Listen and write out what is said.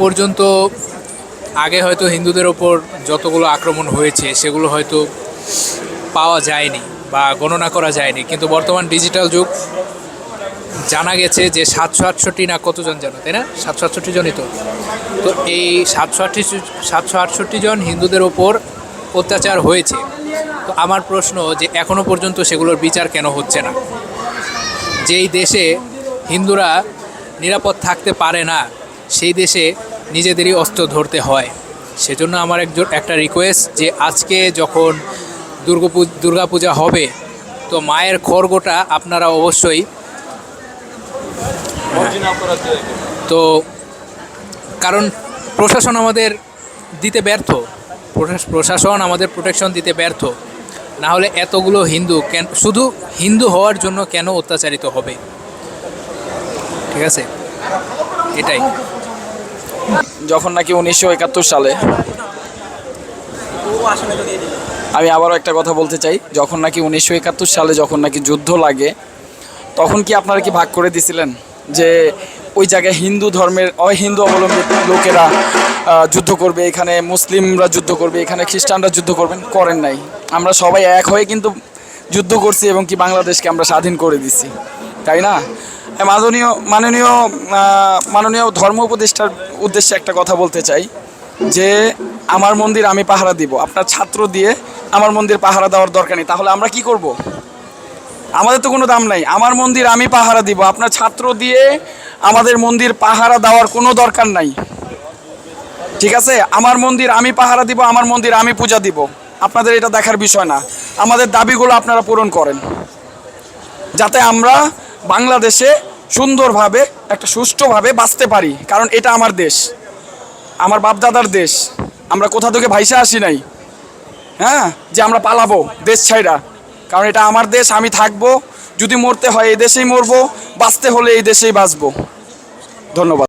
পর্যন্ত আগে হয়তো হিন্দুদের ওপর যতগুলো আক্রমণ হয়েছে, সেগুলো হয়তো পাওয়া যায়নি বা গণনা করা যায়নি। কিন্তু বর্তমান ডিজিটাল যুগ জানা গেছে যে সাতশো আটষট্টি না কতজন জানো তাই না? সাতশো আটষট্টি জনই তো। তো এই সাতশো আটষট্টি সাতশো আটষট্টি জন হিন্দুদের ওপর অত্যাচার হয়েছে। তো আমার প্রশ্ন যে এখনও পর্যন্ত সেগুলোর বিচার কেন হচ্ছে না? যেই দেশে হিন্দুরা নিরাপদ থাকতে পারে না সেই দেশে নিজেদেরই অস্ত্র ধরতে হয়। সেজন্য আমার একজন একটা রিকোয়েস্ট যে আজকে যখন দুর্গাপূ দুর্গাপূজা হবে তো মায়ের খড়গোটা আপনারা অবশ্যই তো কারণ প্রশাসন আমাদের দিতে ব্যর্থ। প্রশাস- প্রশাসন আমাদের প্রোটেকশন দিতে ব্যর্থ। না হলে এতগুলো হিন্দু কেন শুধু হিন্দু হওয়ার জন্য কেন অত্যাচারিত হবে? ঠিক আছে? এটাই। যখন নাকি উনিশশো একাত্তর সালে আমি আবারও একটা কথা বলতে চাই। যখন নাকি উনিশশো একাত্তর সালে যখন নাকি যুদ্ধ লাগে, তখন কি আপনারা কি ভাগ করে দিছিলেন? যে ওই জায়গায় হিন্দু ধর্মের অহিন্দু অবলম্বী লোকেরা যুদ্ধ করবে, এখানে মুসলিমরা যুদ্ধ করবে, এখানে খ্রিস্টানরা যুদ্ধ করবেন? করেন নাই। আমরা সবাই এক হয়ে কিন্তু যুদ্ধ করছি এবং কি বাংলাদেশকে আমরা স্বাধীন করে দিছি। তাই না? মাননীয় মাননীয় মাননীয় ধর্ম উপদেষ্টার উদ্দেশ্যে একটা কথা বলতে চাই, যে আমার মন্দির আমি পাহারা দিব। আপনার ছাত্র দিয়ে আমার মন্দির পাহারা দেওয়ার দরকার নেই। তাহলে আমরা কি করব? আমাদের তো কোনো দাম নাই। আমার মন্দির আমি পাহারা দিব। আপনার ছাত্র দিয়ে আমাদের মন্দির পাহারা দেওয়ার কোনো দরকার নাই। ঠিক আছে? আমার মন্দির আমি পাহারা দিব, আমার মন্দির আমি পূজা দিব। আপনাদের এটা দেখার বিষয় না। আমাদের দাবিগুলো আপনারা পূরণ করেন। যাতে আমরা বাংলাদেশে সুন্দরভাবে, একটা সুষ্ঠুভাবে বাঁচতে পারি, কারণ এটা আমার দেশ। আমার বাপদাদার দেশ। আমরা কোথা থেকে ভাইসা আসি নাই? হ্যাঁ? যে আমরা পালাবো দেশ ছাইরা কারণ এটা আমার দেশ, আমি থাকব। যদি মরতে হয়, এই দেশেই মরবো। বাঁচতে হলে এই দেশেই বাঁচবো। ধন্যবাদ।